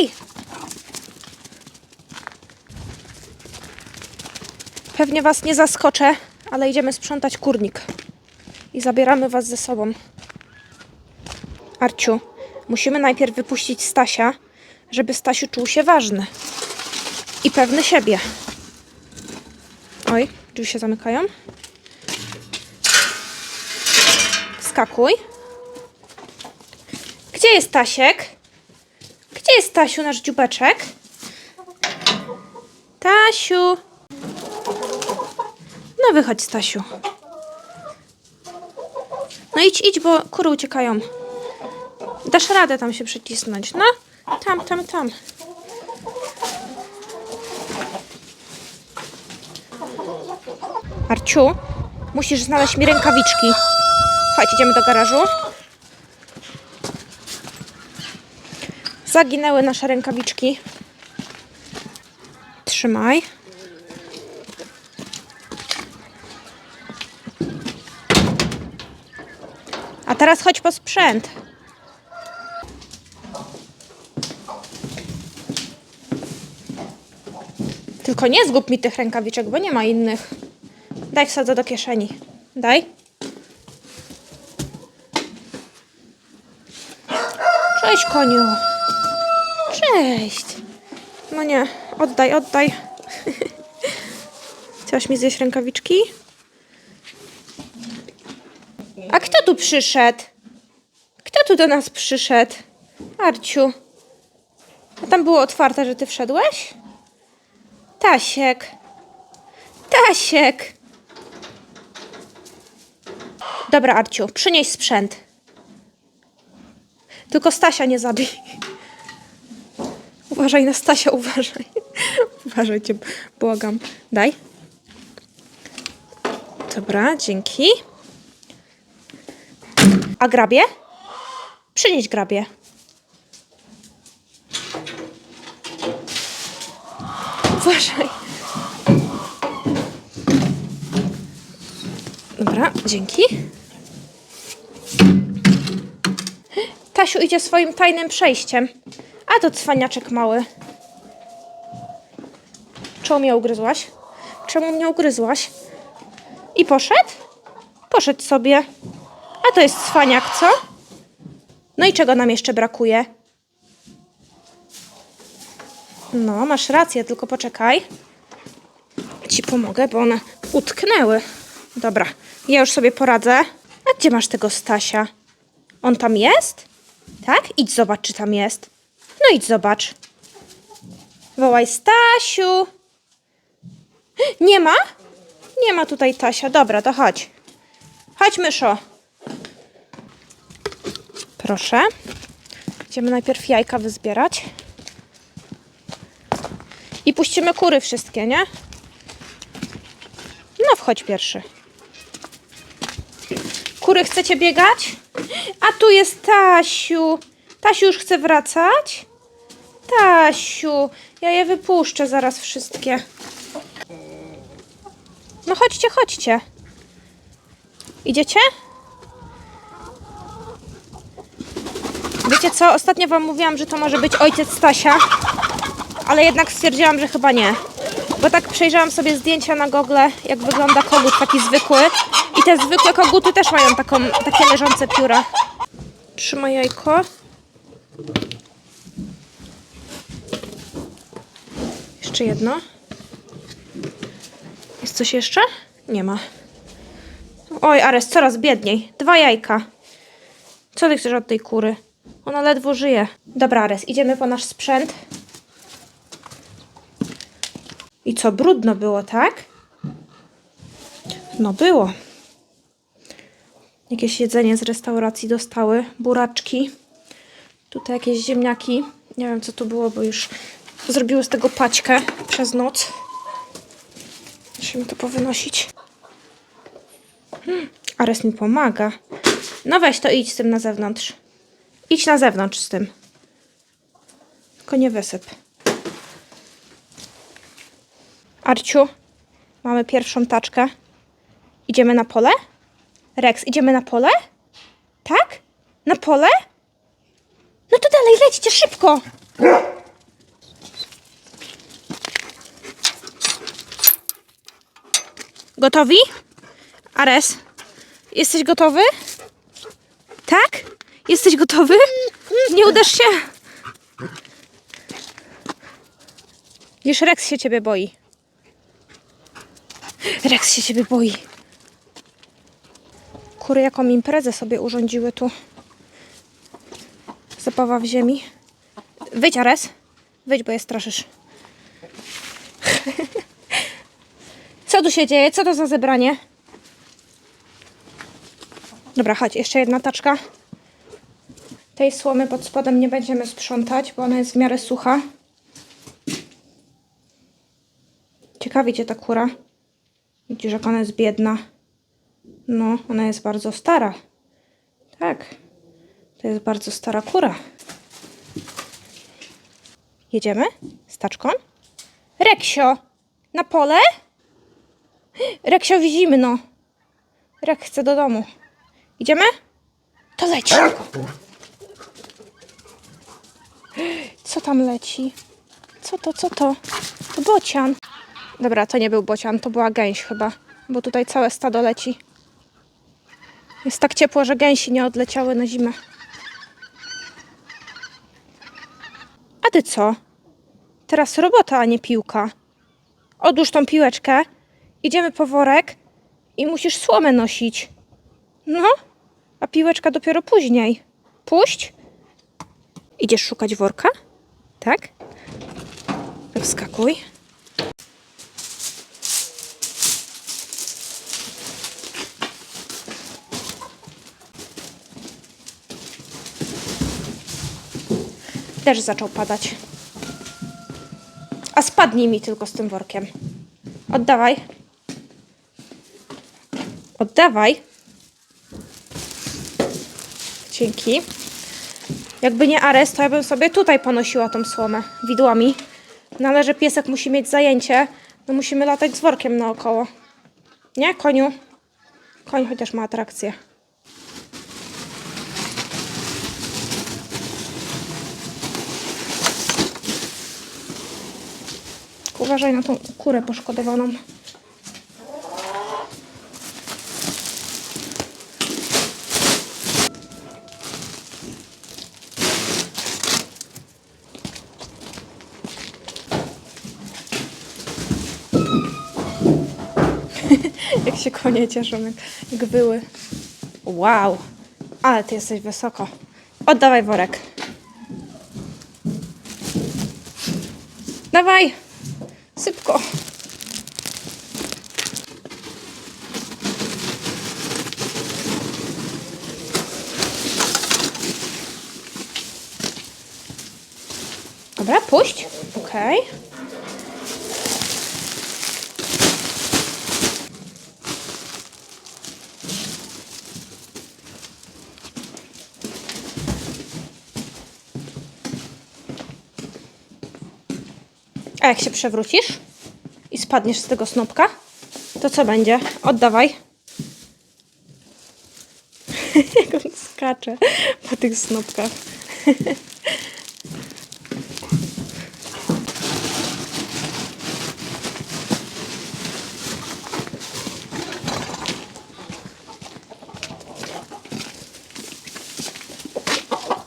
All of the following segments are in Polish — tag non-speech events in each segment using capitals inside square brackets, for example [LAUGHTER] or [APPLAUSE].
Hej! Pewnie was nie zaskoczę, ale idziemy sprzątać kurnik. I zabieramy was ze sobą. Arciu, musimy najpierw wypuścić Stasia, żeby Stasiu czuł się ważny. I pewny siebie. Oj, drzwi się zamykają. Skakuj. Gdzie jest Stasiek? Gdzie jest Stasiu, nasz dziubeczek? Tasiu. No wychodź, Stasiu. No idź, idź, bo kury uciekają. Dasz radę tam się przycisnąć. No, tam, tam, tam. Arciu, musisz znaleźć mi rękawiczki. Chodź, idziemy do garażu. Zaginęły nasze rękawiczki. Trzymaj. A teraz chodź po sprzęt. Tylko nie zgub mi tych rękawiczek, bo nie ma innych. Daj wsadzę do kieszeni. Daj. Cześć, koniu. Cześć. No nie, oddaj, oddaj. [LAUGHS] Chciałaś mi zjeść rękawiczki? A kto tu przyszedł? Kto tu do nas przyszedł? Arciu. A tam było otwarte, że ty wszedłeś? Tasiek. Tasiek. Dobra, Arciu, przynieś sprzęt. Tylko Stasia nie zabij. Uważaj na Stasia, uważaj. Uważajcie, błagam. Daj. Dobra, dzięki. A grabie? Przynieś grabie. Uważaj. Dobra, dzięki. Tasiu idzie swoim tajnym przejściem. A to cwaniaczek mały. Czemu mnie ugryzłaś? Czemu mnie ugryzłaś? I poszedł? Poszedł sobie. A to jest cwaniak, co? No i czego nam jeszcze brakuje? No, masz rację, tylko poczekaj. Ci pomogę, bo one utknęły. Dobra, ja już sobie poradzę. A gdzie masz tego Stasia? On tam jest? Tak? Idź zobacz, czy tam jest. No idź zobacz. Wołaj Stasiu. Nie ma? Nie ma tutaj Tasia. Dobra, to chodź. Chodź, myszo. Proszę. Idziemy najpierw jajka wyzbierać. I puścimy kury wszystkie, nie? No, wchodź pierwszy. Kury, chcecie biegać? A tu jest Tasiu. Tasiu już chce wracać? Tasiu, ja je wypuszczę zaraz wszystkie. No chodźcie, chodźcie. Idziecie? Wiecie co? Ostatnio wam mówiłam, że to może być ojciec Stasia, ale jednak stwierdziłam, że chyba nie. Bo tak przejrzałam sobie zdjęcia na Google, jak wygląda kogut taki zwykły. I te zwykłe koguty też mają taką, takie leżące pióra. Trzymaj jajko. Jeszcze jedno. Jest coś jeszcze? Nie ma. Oj, Ares, coraz biedniej. Dwa jajka. Co ty chcesz od tej kury? Ona ledwo żyje. Dobra, Ares, idziemy po nasz sprzęt. I co, brudno było, tak? No było. Jakieś jedzenie z restauracji dostały. Buraczki. Tutaj jakieś ziemniaki. Nie wiem, co to było, bo już zrobiły z tego paćkę przez noc. Musimy to powynosić. Hmm, Ares mi pomaga. No weź to idź z tym na zewnątrz. Idź na zewnątrz z tym. Tylko nie wysyp. Arciu, mamy pierwszą taczkę. Idziemy na pole? Rex, idziemy na pole? Tak? Na pole? No to dalej, lećcie szybko! Gotowi? Ares, jesteś gotowy? Tak? Jesteś gotowy? Nie udasz się? Wiesz, Rex się ciebie boi. Rex się ciebie boi. Kury jaką imprezę sobie urządziły tu. Zabawa w ziemi. Wyjdź, Ares. Wyjdź, bo je straszysz. [LAUGHS] Co tu się dzieje? Co to za zebranie? Dobra, chodź, jeszcze jedna taczka. Tej słomy pod spodem nie będziemy sprzątać, bo ona jest w miarę sucha. Ciekawi cię ta kura. Widzisz, jak ona jest biedna. No, ona jest bardzo stara. Tak. To jest bardzo stara kura. Jedziemy z taczką? Reksio, na pole? Reksio, zimno. Rek chce do domu. Idziemy? To leci. Co tam leci? Co to, co to? To bocian. Dobra, to nie był bocian, to była gęś chyba, bo tutaj całe stado leci. Jest tak ciepło, że gęsi nie odleciały na zimę. A ty co? Teraz robota, a nie piłka. Odłóż tą piłeczkę, idziemy po worek i musisz słomę nosić. No, a piłeczka dopiero później. Puść. Idziesz szukać worka? Tak? Wskakuj. Też zaczął padać. A spadnij mi tylko z tym workiem. Oddawaj. Oddawaj. Dzięki. Jakby nie Ares, to ja bym sobie tutaj ponosiła tą słomę widłami. No ale że piesek musi mieć zajęcie, no musimy latać z workiem naokoło. Nie, koniu? Koń chociaż ma atrakcję. Uważaj na tą kurę poszkodowaną. Konie cieszą, jak, jak były. Wow, ale ty jesteś wysoko. Oddawaj worek. Dawaj, sypko. Dobra, puść. Okej. A jak się przewrócisz i spadniesz z tego snopka, to co będzie? Oddawaj. [LAUGHS] jak on skacze po tych snopkach. [LAUGHS]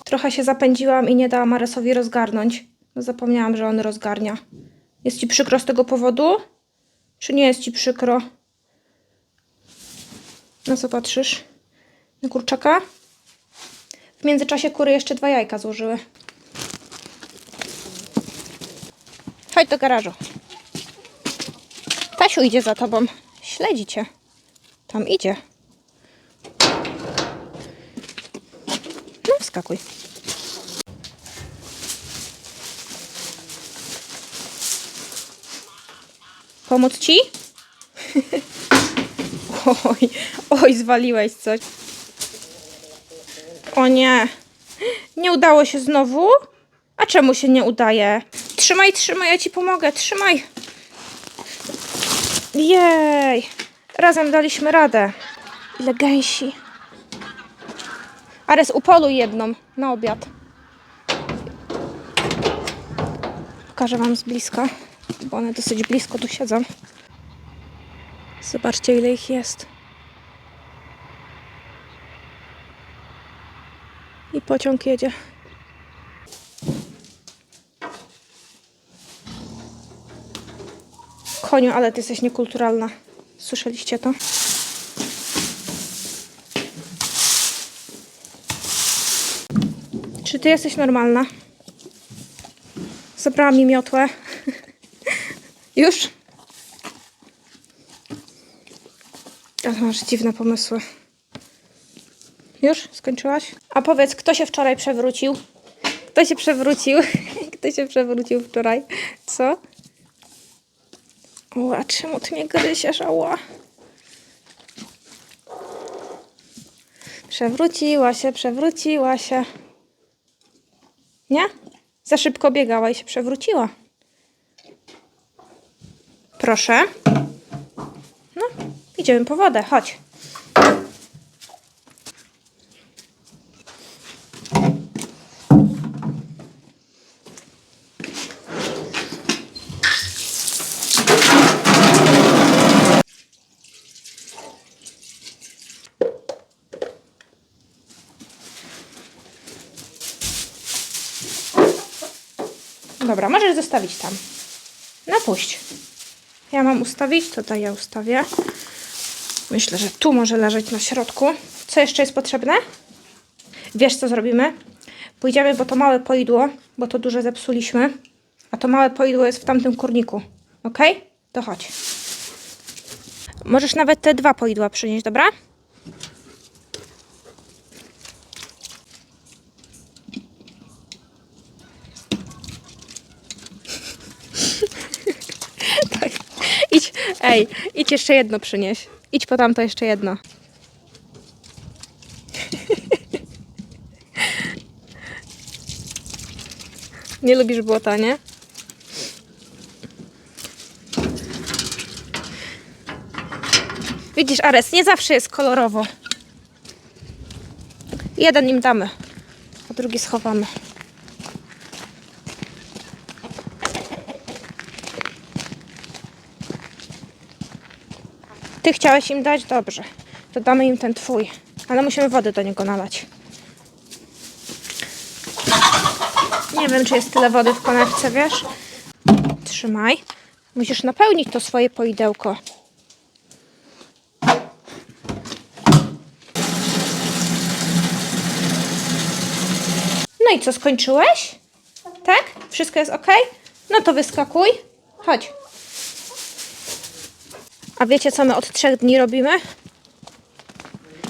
Trochę się zapędziłam i nie dałam Aresowi rozgarnąć. No zapomniałam, że on rozgarnia. Jest ci przykro z tego powodu? Czy nie jest ci przykro? Na co patrzysz? Na kurczaka? W międzyczasie kury jeszcze dwa jajka złożyły. Chodź do garażu. Tasiu idzie za tobą. Śledzi cię. Tam idzie. No, wskakuj. Pomóc ci? [LAUGHS] oj, oj, zwaliłeś coś. O nie. Nie udało się znowu? A czemu się nie udaje? Trzymaj, trzymaj, ja ci pomogę. Trzymaj. Jej. Razem daliśmy radę. Ile gęsi. Ares, upoluj jedną na obiad. Pokażę wam z bliska, bo one dosyć blisko tu siedzą. Zobaczcie, ile ich jest. I pociąg jedzie. Koniu, ale ty jesteś niekulturalna. Słyszeliście to? Czy ty jesteś normalna? Zabrała mi miotłę. Już? Ale masz dziwne pomysły. Już? Skończyłaś? A powiedz, kto się wczoraj przewrócił? Kto się przewrócił? [LAUGHS] Kto się przewrócił wczoraj? Co? O, a czemu ty mnie gryziesz, ała? Przewróciła się, przewróciła się. Nie? Za szybko biegała i się przewróciła. Proszę. No, idziemy po wodę, chodź. Dobra, możesz zostawić tam. Napuść. Ja mam ustawić, to daj ja ustawię. Myślę, że tu może leżeć na środku. Co jeszcze jest potrzebne? Wiesz, co zrobimy? Pójdziemy, bo to małe poidło, bo to duże zepsuliśmy, a to małe poidło jest w tamtym kurniku. Ok? To chodź. Możesz nawet te dwa poidła przynieść, dobra? Tak. Idź, ej, idź jeszcze jedno przynieś. Idź po tamto jeszcze jedno. [LAUGHS] Nie lubisz błota, nie? Widzisz, Ares, nie zawsze jest kolorowo. Jeden im damy, a drugi schowamy. Ty chciałeś im dać? Dobrze. To damy im ten twój. Ale musimy wody do niego nalać. Nie wiem, czy jest tyle wody w konewce, wiesz? Trzymaj. Musisz napełnić to swoje poidełko. No i co, skończyłeś? Tak? Wszystko jest ok? No to wyskakuj. Chodź. A wiecie, co my od trzech dni robimy?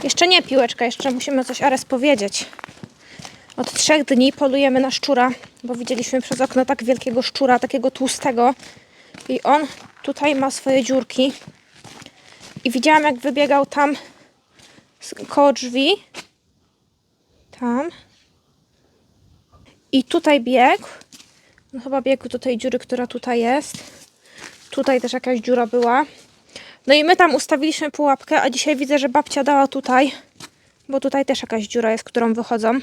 Jeszcze nie, piłeczka, jeszcze musimy coś Ares powiedzieć. Od trzech dni polujemy na szczura, bo widzieliśmy przez okno tak wielkiego szczura, takiego tłustego. I on tutaj ma swoje dziurki. I widziałam, jak wybiegał tam koło drzwi. Tam. I tutaj biegł. No chyba biegł do tej dziury, która tutaj jest. Tutaj też jakaś dziura była. No i my tam ustawiliśmy pułapkę, a dzisiaj widzę, że babcia dała tutaj, bo tutaj też jakaś dziura jest, którą wychodzą.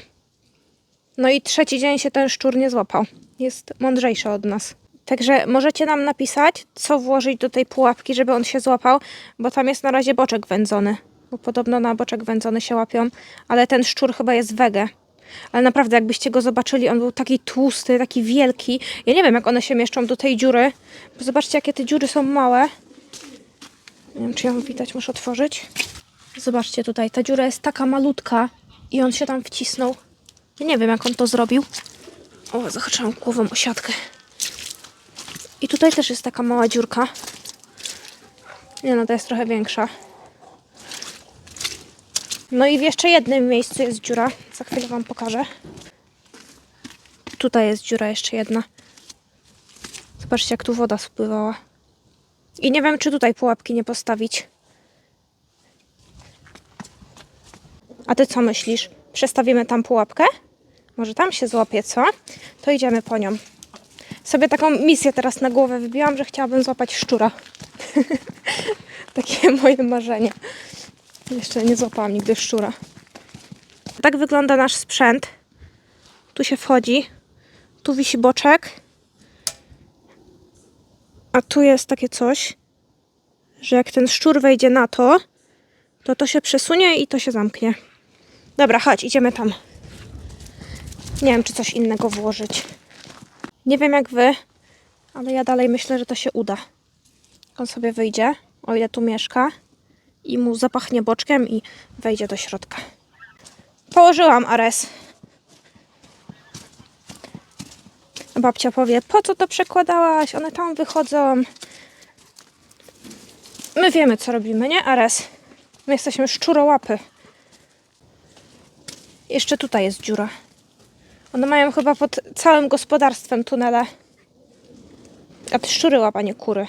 No i trzeci dzień się ten szczur nie złapał. Jest mądrzejszy od nas. Także możecie nam napisać, co włożyć do tej pułapki, żeby on się złapał, bo tam jest na razie boczek wędzony. Bo podobno na boczek wędzony się łapią, ale ten szczur chyba jest wege. Ale naprawdę, jakbyście go zobaczyli, on był taki tłusty, taki wielki. Ja nie wiem, jak one się mieszczą do tej dziury, bo zobaczcie, jakie te dziury są małe. Nie wiem, czy ją widać, muszę otworzyć. Zobaczcie tutaj, ta dziura jest taka malutka i on się tam wcisnął. Ja nie wiem, jak on to zrobił. O, zahaczyłam głową o siatkę. I tutaj też jest taka mała dziurka. Nie no, to jest trochę większa. No i w jeszcze jednym miejscu jest dziura. Za chwilę Wam pokażę. Tutaj jest dziura jeszcze jedna. Zobaczcie, jak tu woda spływała. I nie wiem, czy tutaj pułapki nie postawić. A ty co myślisz? Przestawimy tam pułapkę? Może tam się złapie, co? To idziemy po nią. Sobie taką misję teraz na głowę wybiłam, że chciałabym złapać szczura. [LAUGHS] Takie moje marzenie. Jeszcze nie złapałam nigdy szczura. Tak wygląda nasz sprzęt. Tu się wchodzi. Tu wisi boczek. A tu jest takie coś, że jak ten szczur wejdzie na to, to to się przesunie i to się zamknie. Dobra, chodź, idziemy tam. Nie wiem, czy coś innego włożyć. Nie wiem jak wy, ale ja dalej myślę, że to się uda. On sobie wyjdzie, o ile tu mieszka, i mu zapachnie boczkiem i wejdzie do środka. Położyłam Ares. Babcia powie, po co to przekładałaś? One tam wychodzą. My wiemy, co robimy, nie, Ares? My jesteśmy szczurołapy. Jeszcze tutaj jest dziura. One mają chyba pod całym gospodarstwem tunele. A ty szczury łap, a nie kury.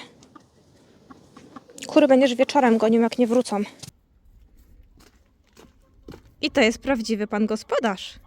Kury będziesz wieczorem gonił, jak nie wrócą. I to jest prawdziwy pan gospodarz.